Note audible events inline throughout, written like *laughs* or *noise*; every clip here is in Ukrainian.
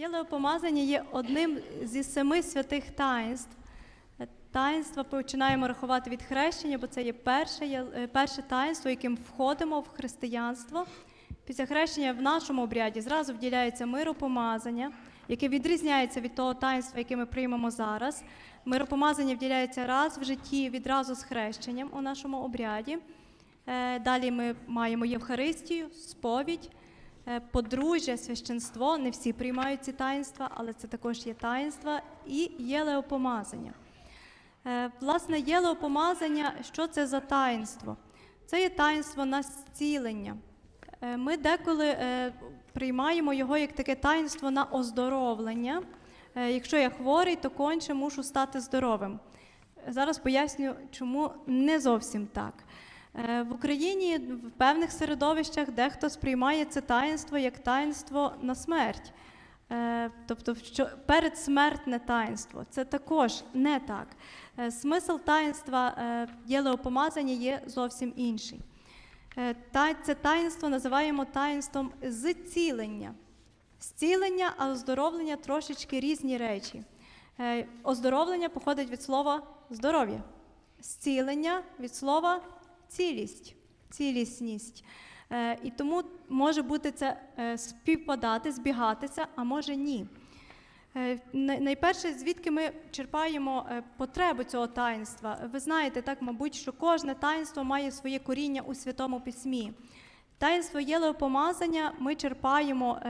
Єлеопомазання є одним зі семи святих таїнств. Е, Таїнства починаємо рахувати від хрещення, бо це є перше, е, перше таїнство, яким входимо в християнство. Після хрещення в нашому обряді зразу вділяється миропомазання, яке відрізняється від того таїнства, яке ми приймемо зараз. Миропомазання вділяється раз в житті відразу з хрещенням у нашому обряді. Е, Далі ми маємо Євхаристію, сповідь, подружжя, священство. Не всі приймають ці таїнства, але це також є таїнства, і єлеопомазання. Е, Власне, єлеопомазання, що це за таїнство? Це є таїнство на зцілення. Е, Ми деколи е, приймаємо його як таке таїнство на оздоровлення. Е, Якщо я хворий, то конче мушу стати здоровим. Зараз поясню, чому не зовсім так. Е, В Україні в певних середовищах дехто сприймає це таїнство як таїнство на смерть. Е, Тобто, що передсмертне таїнство. Це також не так. Е, Смисл таїнства єлеопомазання є зовсім інший. Це таїнство називаємо таїнством зцілення. Зцілення, а оздоровлення трошечки різні речі. Оздоровлення походить від слова здоров'я, зцілення від слова цілість, цілісність. Е, І тому може бути це е, співпадати, збігатися, а може ні. Е, Найперше, звідки ми черпаємо потребу цього таїнства. Ви знаєте, так, мабуть, що кожне таїнство має своє коріння у Святому Письмі. Таїнство єлеопомазання ми черпаємо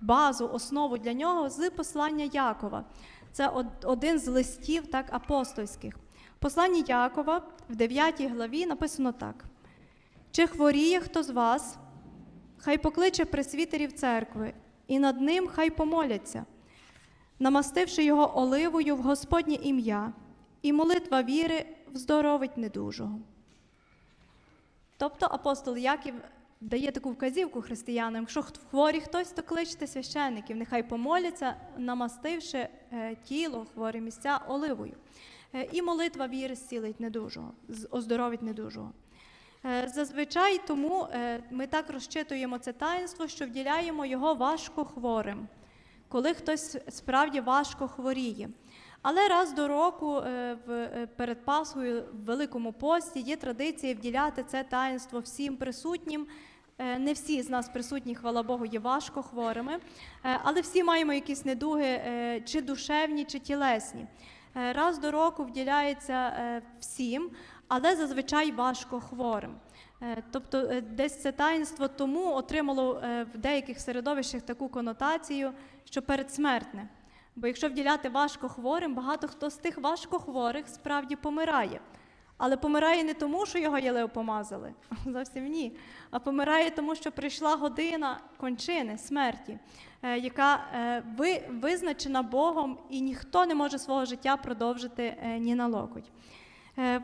базу, основу для нього з послання Якова. Це один з листів так, апостольських. Посланні Якова в 9 главі написано так: чи хворіє хто з вас, хай покличе пресвітерів церкви, і над ним хай помоляться намастивши його оливою в Господнє ім'я, і молитва віри вздоровить недужого. Тобто апостол Яків дає таку вказівку християнам, якщо хворі хтось, то кличте священників, нехай помоляться, намастивши е, тіло, хворі місця оливою. Е, І молитва віри зцілить недужого, оздоровить недужого. Е, Зазвичай тому е, ми так розчитуємо це таїнство, що вділяємо його важко хворим, коли хтось справді важко хворіє. Але раз до року перед Пасхою в Великому пості є традиція вділяти це таїнство всім присутнім. Не всі з нас присутні, хвала Богу, є важко хворими, але всі маємо якісь недуги, чи душевні, чи тілесні. Е, Раз до року вділяється е, всім, але зазвичай важко хворим. Е, Тобто десь це таїнство тому отримало в деяких середовищах таку конотацію, що передсмертне. Бо якщо вділяти важко хворим, багато хто з тих важкохворих справді помирає. Але помирає не тому, що його єлео помазали, *laughs* зовсім ні. А помирає тому, що прийшла година кончини, смерті, е, яка е, визначена Богом, і ніхто не може свого життя продовжити е, ні на локоть.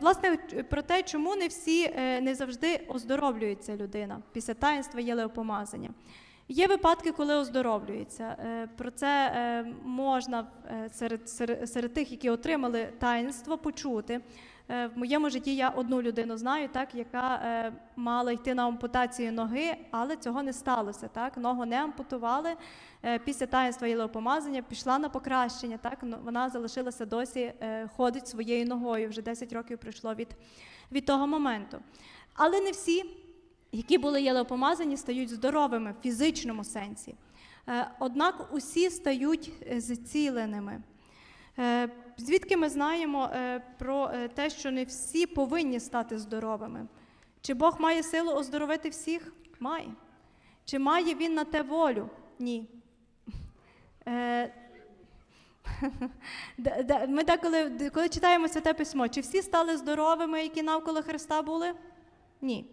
Власне, про те, чому не всі не завжди оздоровлюється людина після таїнства єлеопомазання. Є випадки, коли оздоровлюється. Про це можна серед, серед, серед тих, які отримали таїнство, почути. Е, В моєму житті я одну людину знаю, так, яка е, мала йти на ампутацію ноги, але цього не сталося. Так? Ногу не ампутували. Е, Після таїнства єлеопомазання пішла на покращення. Так? Вона залишилася досі, е, ходить своєю ногою. Вже 10 років пройшло від, від того моменту. Але не всі які були єлеопомазані, стають здоровими в фізичному сенсі. Е, Однак усі стають е, зціленими. Е, Звідки ми знаємо е, про е, те, що не всі повинні стати здоровими? Чи Бог має силу оздоровити всіх? Має. Чи має він на те волю? Ні. Е, *laughs* Ми деколи, коли читаємо Святе Письмо, чи всі стали здоровими, які навколо Христа були? Ні.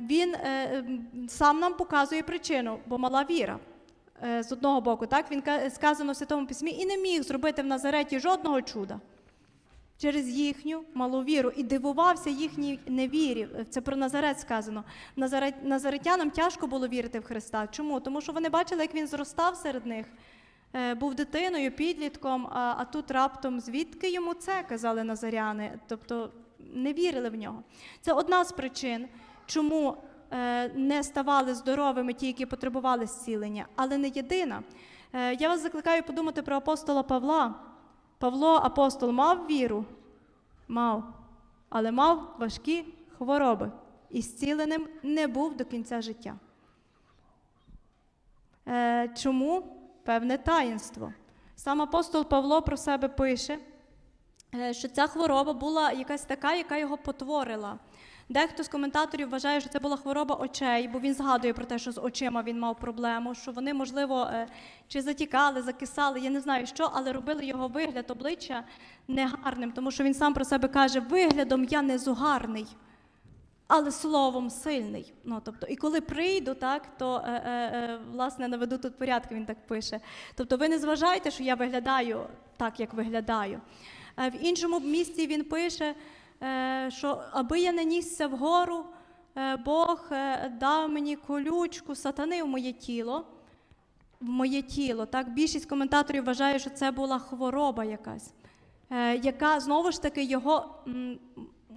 Він сам нам показує причину, бо мала віра. Е, З одного боку, так він сказано в Святому Письмі, і не міг зробити в Назареті жодного чуда через їхню малу віру і дивувався їхній невірі. Це про Назарет сказано. Назаретянам тяжко було вірити в Христа. Чому? Тому що вони бачили, як він зростав серед них, е, був дитиною, підлітком, а, тут раптом звідки йому це казали назаряни, тобто не вірили в нього. Це одна з причин, чому не ставали здоровими ті, які потребували зцілення, але не єдина. Е, Я вас закликаю подумати про апостола Павла. Павло, апостол, мав віру? Мав, але мав важкі хвороби і зціленим не був до кінця життя. Е, Чому? Певне таїнство. Сам апостол Павло про себе пише, е, що ця хвороба була якась така, яка його потворила. Дехто з коментаторів вважає, що це була хвороба очей, бо він згадує про те, що з очима він мав проблему, що вони, можливо, е, чи затікали, закисали, я не знаю що, але робили його вигляд обличчя негарним, тому що він сам про себе каже: виглядом я не зугарний але словом сильний. Ну, тобто, і коли прийду, так, то е, е, е, власне наведу тут порядки, він так пише. Тобто, ви не зважайте, що я виглядаю так, як виглядаю. Е, в іншому місці він пише, що аби я не нісся вгору, е, Бог е, дав мені колючку сатани в моє тіло. В моє тіло. Так, більшість коментаторів вважає, що це була хвороба якась, е, яка знову ж таки його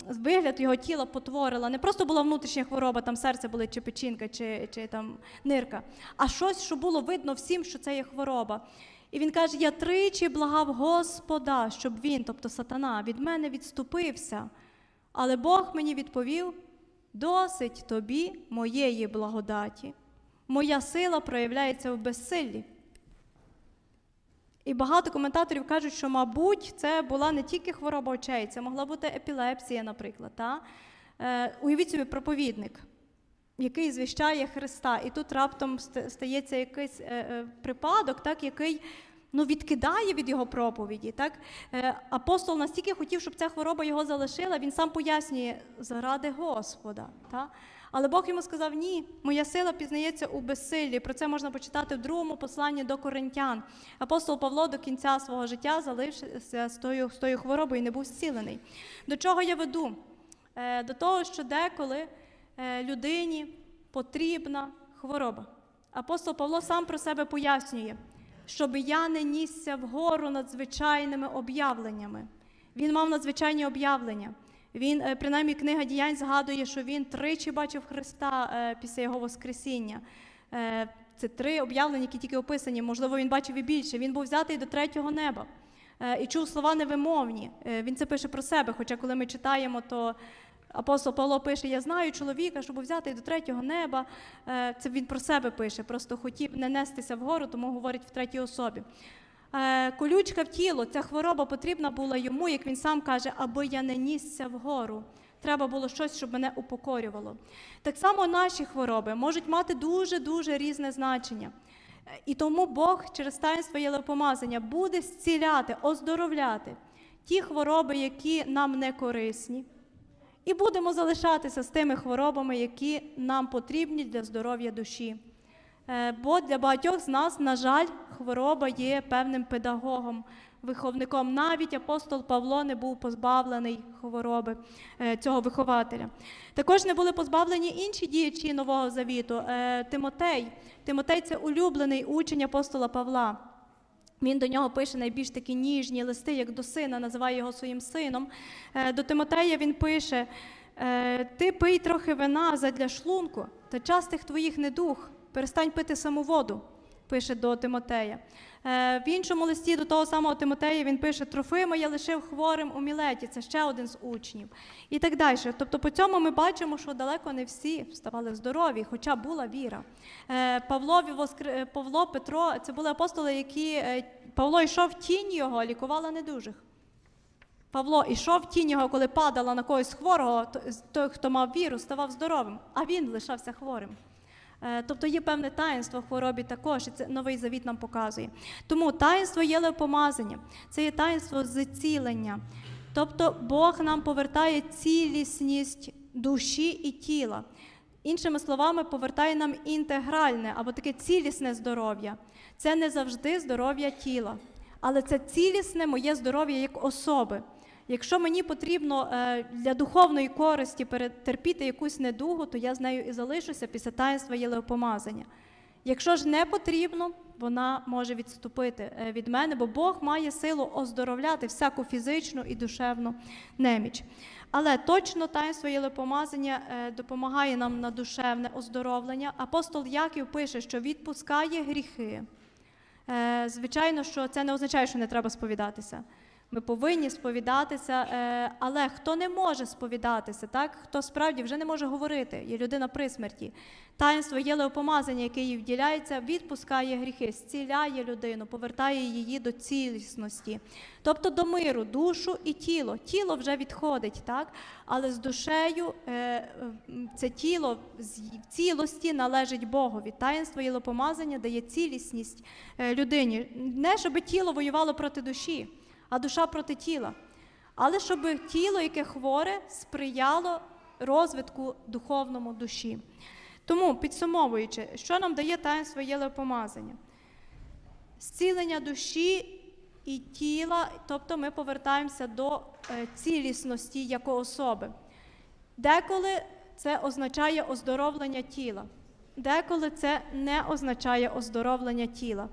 вигляд його тіла потворила. Не просто була внутрішня хвороба, там серце болить, чи печінка, чи, чи там нирка, а щось, що було видно всім, що це є хвороба. І він каже: Я тричі благав Господа, щоб він, тобто сатана, від мене відступився. Але Бог мені відповів: досить тобі моєї благодаті. Моя сила проявляється в безсиллі. І багато коментаторів кажуть, що, мабуть, це була не тільки хвороба очей, це могла бути епілепсія, наприклад. Та? Е, уявіть собі проповідник, який звіщає Христа, і тут раптом стається якийсь е, е, припадок, так, який ну, відкидає від його проповіді. Так? Е, апостол настільки хотів, щоб ця хвороба його залишила, він сам пояснює заради Господа. Та? Але Бог йому сказав: ні, моя сила пізнається у безсиллі. Про це можна почитати в другому посланні до коринтян. Апостол Павло до кінця свого життя залишився з тою, з тою хворобою і не був зцілений. До чого я веду? До того, що деколи людині потрібна хвороба. Апостол Павло сам про себе пояснює, щоб я не нісся вгору надзвичайними об'явленнями. Він мав надзвичайні об'явлення. Він, е, принаймні, книга діянь згадує, що він тричі бачив Христа е, після його Воскресіння. Е, Це три об'явлення, які тільки описані. Можливо, він бачив і більше. Він був взятий до третього неба е, і чув слова невимовні. Е, Він це пише про себе. Хоча, коли ми читаємо, то апостол Павло пише: Я знаю чоловіка, що був взятий до третього неба. Е, Це він про себе пише, просто хотів не нестися вгору, тому говорить в третій особі. Е, Колючка в тіло, ця хвороба потрібна була йому, як він сам каже, аби я не нісся вгору. Треба було щось, щоб мене упокорювало. Так само наші хвороби можуть мати дуже-дуже різне значення. І тому Бог через таїнство єлеопомазання буде зціляти, оздоровляти ті хвороби, які нам не корисні. І будемо залишатися з тими хворобами, які нам потрібні для здоров'я душі. Е, Бо для багатьох з нас, на жаль, хвороба є певним педагогом, виховником. Навіть апостол Павло не був позбавлений хвороби е, цього вихователя. Також не були позбавлені інші діячі Нового Завіту. Е, Тимотей. Тимотей це улюблений учень апостола Павла. Він до нього пише найбільш такі ніжні листи, як до сина, називає його своїм сином. Е, До Тимотея він пише: е, Ти пий трохи вина задля шлунку, та частих твоїх недух, перестань пити саму воду, пише до Тимотея. Е, В іншому листі до того самого Тимотея він пише: Трофима я лишив хворим у Мілеті, це ще один з учнів. І так далі. Тобто, по цьому ми бачимо, що далеко не всі ставали здорові, хоча була віра. Е, Павло, е, Павло, Петро це були апостоли, які Павло йшов тінь його, лікувала недужих. Павло йшов тінь його, коли падала на когось хворого, той, хто мав віру, ставав здоровим, а він лишався хворим. Е, Тобто є певне таїнство в хворобі також, і це новий завіт нам показує. Тому таїнство єлеопомазання, це є таїнство зцілення. Тобто Бог нам повертає цілісність душі і тіла. Іншими словами, повертає нам інтегральне або таке цілісне здоров'я. Це не завжди здоров'я тіла, але це цілісне моє здоров'я як особи. Якщо мені потрібно е, для духовної користі перетерпіти якусь недугу, то я з нею і залишуся після таїнства єлеопомазання. Якщо ж не потрібно, вона може відступити е, від мене, бо Бог має силу оздоровляти всяку фізичну і душевну неміч. Але точно таїнство єлеопомазання е, допомагає нам на душевне оздоровлення. Апостол Яків пише, що відпускає гріхи. Звичайно, що це не означає, що не треба сповідатися. Ми повинні сповідатися, е, але хто не може сповідатися, так хто справді вже не може говорити, є людина при смерті. Таїнство єлеопомазання, яке їй вділяється, відпускає гріхи, зціляє людину, повертає її до цілісності, тобто до миру, душу і тіло. Тіло вже відходить, так? але з душею е, це тіло в цілості належить Богові. Таїнство єлеопомазання дає цілісність е, людині. Не щоб тіло воювало проти душі а душа проти тіла. Але щоб тіло, яке хворе, сприяло розвитку духовному душі. Тому, підсумовуючи, що нам дає таїнство єлеопомазання? Зцілення душі і тіла, тобто ми повертаємося до е, цілісності як особи. Деколи це означає оздоровлення тіла, деколи це не означає оздоровлення тіла.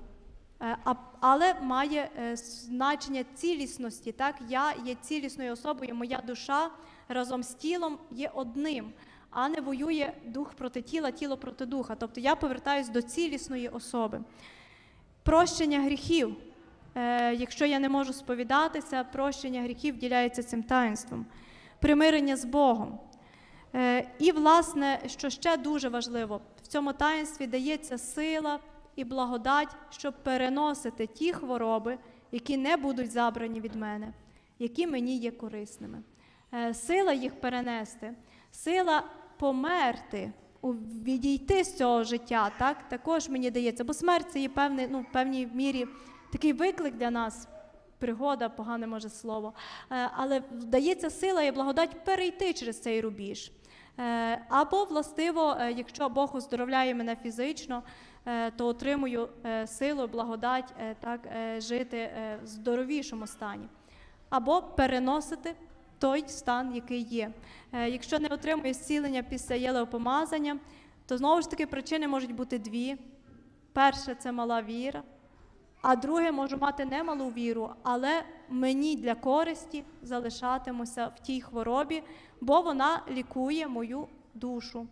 Е, але має е, значення цілісності. Так? Я є цілісною особою, моя душа разом з тілом є одним, а не воює дух проти тіла, тіло проти духа. Тобто я повертаюсь до цілісної особи. Прощення гріхів. Е, якщо я не можу сповідатися, прощення гріхів діляється цим таїнством. Примирення з Богом. І, власне, що ще дуже важливо, в цьому таїнстві дається сила і благодать, щоб переносити ті хвороби, які не будуть забрані від мене, які мені є корисними. Е, Сила їх перенести, сила померти, відійти з цього життя, так, також мені дається. Бо смерть це є певний, ну, в певній мірі такий виклик для нас. Пригода, погане може слово, Е, але вдається сила і благодать перейти через цей рубіж. Е, Або, властиво, якщо Бог оздоровляє мене фізично, то отримую е, силу, благодать е, так, е, жити е, в здоровішому стані. Або переносити той стан, який є. Е, Якщо не отримую зцілення після єлеопомазання, то знову ж таки причини можуть бути дві. Перше це мала віра, а друге можу мати немалу віру, але мені для користі залишатимуся в тій хворобі, бо вона лікує мою душу.